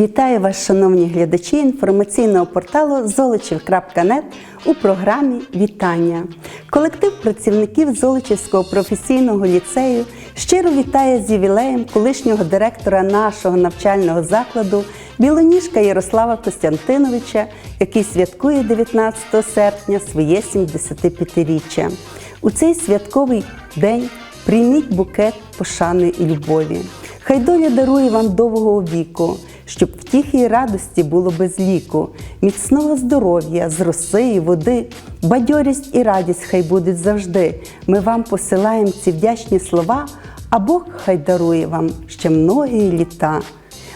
Вітаю вас, шановні глядачі інформаційного порталу золочів.нет у програмі Вітання. Колектив працівників Золочівського професійного ліцею щиро вітає з ювілеєм колишнього директора нашого навчального закладу Білоніжка Ярослава Костянтиновича, який святкує 19 серпня своє 75-річчя. У цей святковий день прийміть букет пошани і любові. Хай доля дарує вам довгого віку, щоб втіхи і радості було без ліку, міцного здоров'я, з роси і води, бадьорість і радість хай будуть завжди. Ми вам посилаємо ці вдячні слова, а Бог хай дарує вам ще многі літа.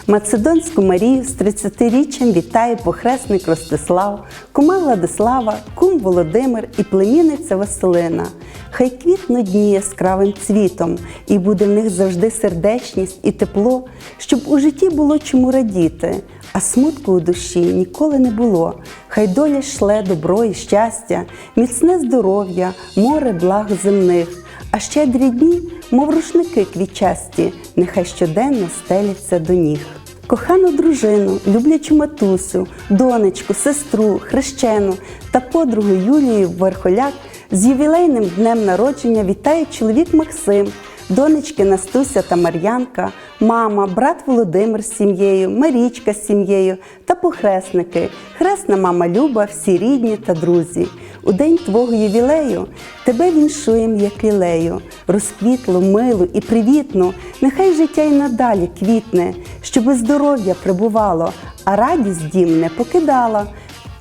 Macedонську Марію з 30-річчям вітає похресник Ростислав, кума Владислава, кум Володимир і племінниця Василина. Хай квітнуть дні яскравим цвітом, і буде в них завжди сердечність і тепло, щоб у житті було чому радіти, а смутку у душі ніколи не було. Хай доля шле добро і щастя, міцне здоров'я, море благ земних. А щедрі дні, мов рушники квітчасті, нехай щоденно стеляться до ніг. Кохану дружину, люблячу матусю, донечку, сестру, хрещену та подругу Юлію Верхоляк з ювілейним днем народження вітає чоловік Максим, донечки Настуся та Мар'янка, мама, брат Володимир з сім'єю, Марічка з сім'єю та похресники, хресна мама Люба, всі рідні та друзі. У день твого ювілею тебе віншуєм, як лілею, розквітло, милу і привітну, нехай життя й надалі квітне, щоби здоров'я прибувало, а радість дім не покидала,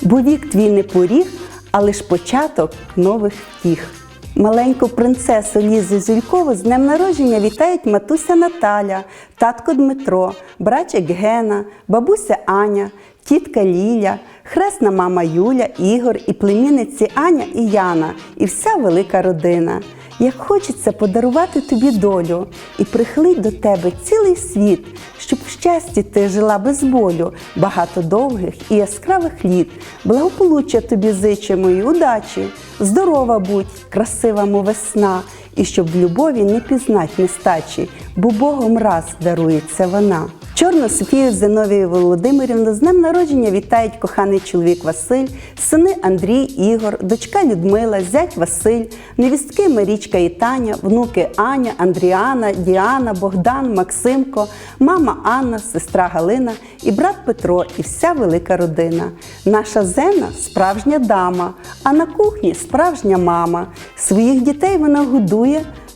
бо вік твій не поріг, а лиш початок нових втіх. Маленьку принцесу Лізу Зюлькову з днем народження вітають матуся Наталя, татко Дмитро, братчик Гена, бабуся Аня, тітка Ліля, хресна мама Юля, Ігор і племінниці Аня і Яна, і вся велика родина. Як хочеться подарувати тобі долю і прихлить до тебе цілий світ, щоб в щасті ти жила без болю, багато довгих і яскравих літ, благополуччя тобі зичимо і удачі, здорова будь, красива мов весна, і щоб в любові не пізнать нестачі, бо Богом раз дарується вона. Чорну Софію Зиновію Володимирівну з днем народження вітають коханий чоловік Василь, сини Андрій, Ігор, дочка Людмила, зять Василь, невістки Марічка і Таня, внуки Аня, Андріана, Діана, Богдан, Максимко, мама Анна, сестра Галина і брат Петро, і вся велика родина. Наша Зена справжня дама, а на кухні справжня мама. Своїх дітей вона годує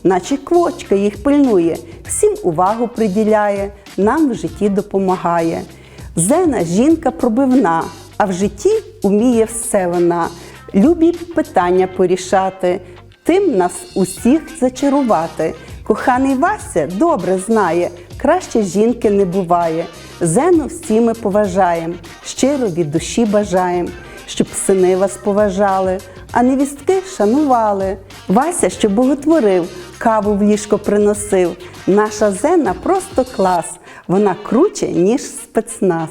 наче квочка їх пильнує, всім увагу приділяє, нам в житті допомагає. Зена жінка пробивна, а в житті уміє все вона. Любі питання порішати, тим нас усіх зачарувати. Коханий Вася добре знає, краще жінки не буває. Зену всі ми поважаємо, щиро від душі бажаємо, щоб сини вас поважали, а невістки шанували. Вася, що боготворив, каву в ліжко приносив. Наша Зена просто клас, вона круче, ніж спецназ.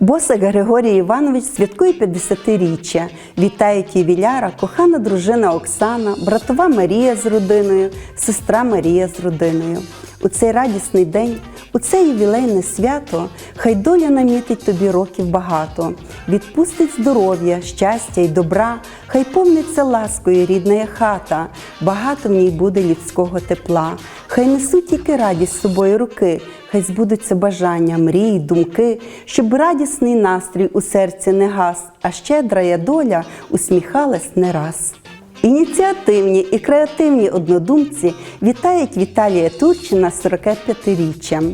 Босик Григорій Іванович святкує 50-річчя. Вітають ювіляра, кохана дружина Оксана, братова Марія з родиною, сестра Марія з родиною. У цей радісний день, у це ювілейне свято, хай доля намітить тобі років багато, відпустить здоров'я, щастя й добра, хай повниться ласкою рідна хата, багато в ній буде людського тепла. Хай несуть тільки радість з собою руки, хай збудуться бажання, мрії, думки, щоб радісний настрій у серці не гас, а щедра доля усміхалась не раз. Ініціативні і креативні однодумці вітають Віталія Турчина з 45-річчям.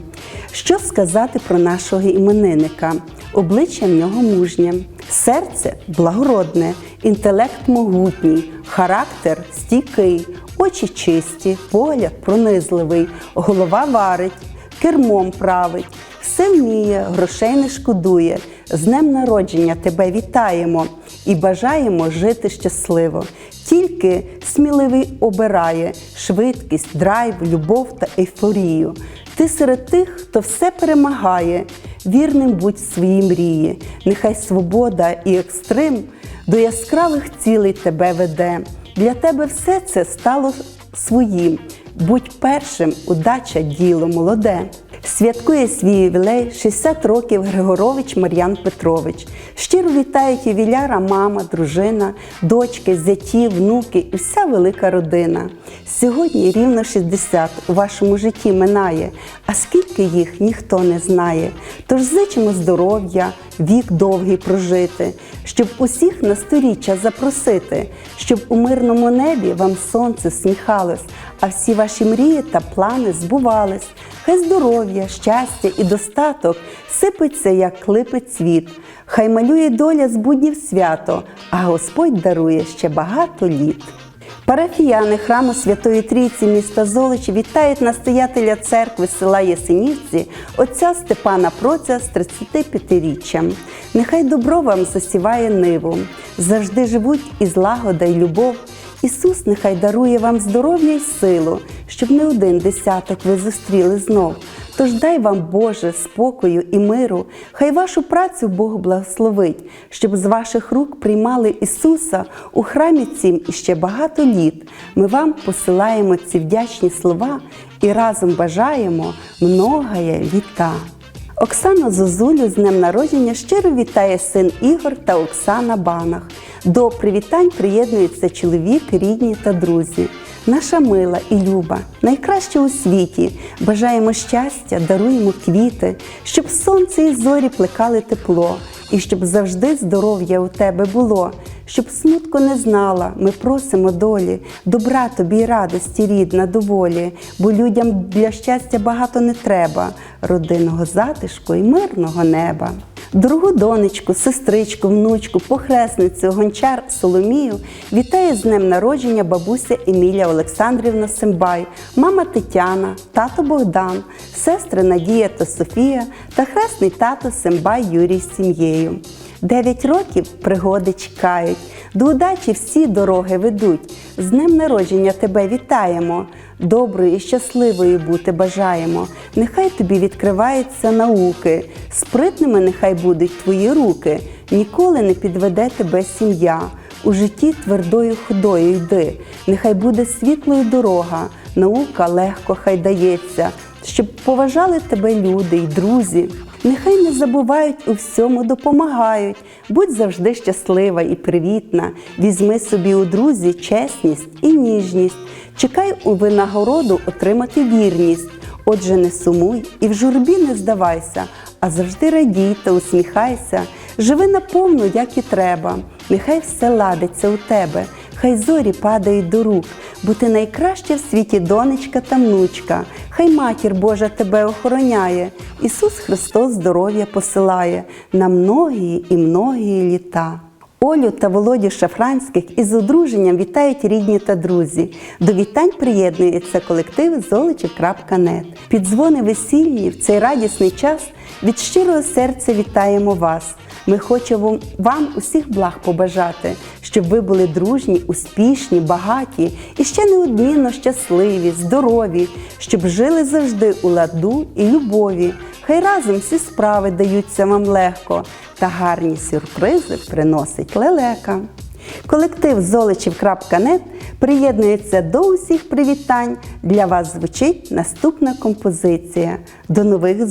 Що сказати про нашого іменинника? Обличчя в нього мужнє, серце благородне, інтелект могутній, характер стійкий, очі чисті, погляд пронизливий, голова варить, кермом править, все вміє, грошей не шкодує. З днем народження тебе вітаємо і бажаємо жити щасливо. Тільки сміливий обирає швидкість, драйв, любов та ейфорію. Ти серед тих, хто все перемагає, вірним будь своїй мрії. Нехай свобода і екстрим до яскравих цілей тебе веде. Для тебе все це стало своїм. Будь першим, удача, діло молоде. Святкує свій ювілей 60 років Григорович Мар'ян Петрович. Щиро вітають ювіляра, мама, дружина, дочки, зяті, внуки і вся велика родина. Сьогодні рівно 60 у вашому житті минає, а скільки їх ніхто не знає. Тож зичимо здоров'я, вік довгий прожити, щоб усіх на сторіччя запросити, щоб у мирному небі вам сонце сміхалось, а всі ваші мрії та плани збувались. Хай здоров'я, щастя і достаток сипеться, як клипи цвіт. Хай малює доля з буднів свято, а Господь дарує ще багато літ. Парафіяни храму Святої Трійці міста Золоч вітають настоятеля церкви села Ясенівці, отця Степана Проця з 35-річчям. Нехай добро вам засіває ниву, завжди живуть і злагода й любов. Ісус нехай дарує вам здоров'я й силу, щоб не один десяток ви зустріли знов. Тож дай вам, Боже, спокою і миру, хай вашу працю Бог благословить, щоб з ваших рук приймали Ісуса у храмі цім іще багато літ. Ми вам посилаємо ці вдячні слова і разом бажаємо многая літа. Оксану Зозулю з днем народження щиро вітає син Ігор та Оксана Банах. До привітань приєднуються чоловік, рідні та друзі. Наша мила і люба, найкраще у світі. Бажаємо щастя, даруємо квіти, щоб сонце і зорі плекали тепло, і щоб завжди здоров'я у тебе було, щоб смутку не знала, ми просимо долі, добра тобі й радості, рідна, доволі, бо людям для щастя багато не треба, родинного затишку і мирного неба. Другу донечку, сестричку, внучку, похресницю, гончар Соломію вітає з днем народження бабуся Емілія Олександрівна Симбай, мама Тетяна, тато Богдан, сестри Надія та Софія та хресний тато Симбай Юрій з сім'єю. Дев'ять років пригоди чекають, до удачі всі дороги ведуть. З днем народження тебе вітаємо, доброю і щасливою бути бажаємо. Нехай тобі відкриваються науки, спритними нехай будуть твої руки, ніколи не підведе тебе сім'я. У житті твердою ходою йди, нехай буде світлою дорога, наука легко хай дається, щоб поважали тебе люди й друзі. Нехай не забувають у всьому допомагають. Будь завжди щаслива і привітна. Візьми собі у друзі чесність і ніжність. Чекай у винагороду отримати вірність. Отже, не сумуй і в журбі не здавайся, а завжди радій та усміхайся. Живи наповну, як і треба. Нехай все ладиться у тебе, хай зорі падають до рук, бо ти найкраща в світі донечка та внучка. Хай матір Божа тебе охороняє. Ісус Христос здоров'я посилає на многії і многії літа. Олю та Володю Шафранських із одруженням вітають рідні та друзі. До вітань приєднується колектив Золочів.нет. Під дзвони весільні в цей радісний час від щирого серця вітаємо вас. Ми хочемо вам усіх благ побажати, щоб ви були дружні, успішні, багаті і ще неодмінно щасливі, здорові, щоб жили завжди у ладу і любові. Хай разом всі справи даються вам легко, та гарні сюрпризи приносить лелека. Колектив Золочів.нет приєднується до усіх привітань. Для вас звучить наступна композиція. До нових зустрічей!